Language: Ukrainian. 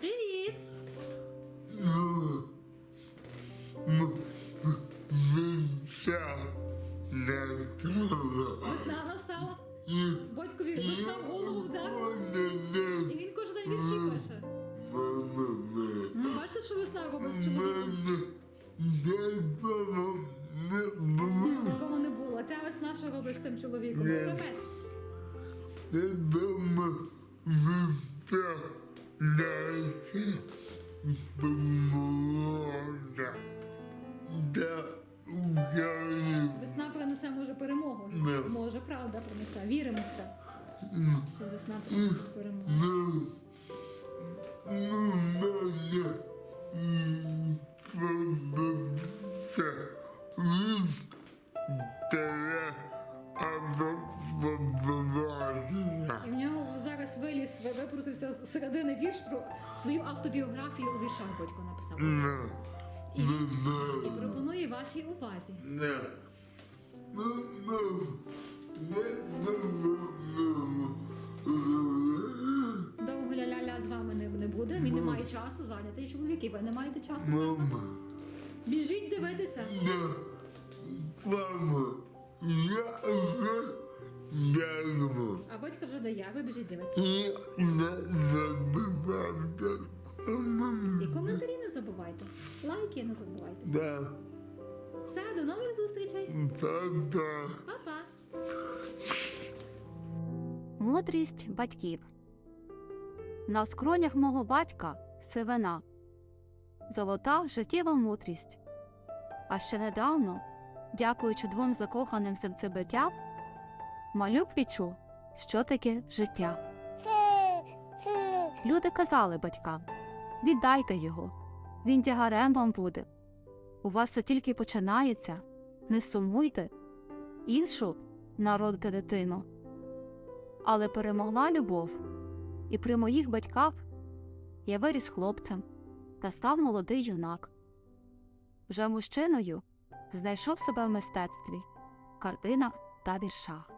Привіт! Весна настала. Батькові весна в голову вдарила. І він кожен день вірші пише. Ну, бачите, що весна робить з чоловіком? Нікого не було. Ця весна що робить з тим чоловіком? Ну, капець. Да, Україна. Весна принесе може перемогу. Не. Може, правда принесе. Віримо в це. Що весна принесе перемогу. Ну, ну, надо, м, податься, м, тебе, випросився з середини вірш про свою автобіографію у віршах батько написав. Не, І, і пропонує вашій увазі. Не. Не. Довго ля-ля-ля з вами не, не буде, він не має часу, зайнятий чоловік, і ви не маєте часу. Біжіть дивитися. Мама, ви. І не забувайте. І коментарі не забувайте. Лайки не забувайте. Да, Все, до нових зустрічей. та-та. Па-па. Мудрість батьків. На скронях мого батька сивина, золота життєва мудрість. А ще недавно, дякуючи двом закоханим серцебиттям, малюк відчув, що таке життя. Люди казали батькам віддайте його, він тягарем вам буде. У вас це тільки починається, не сумуйте, іншу народите дитину. Але перемогла любов, і при моїх батьках я виріс хлопцем та став молодий юнак. Вже мужчиною знайшов себе в мистецтві, картинах та віршах.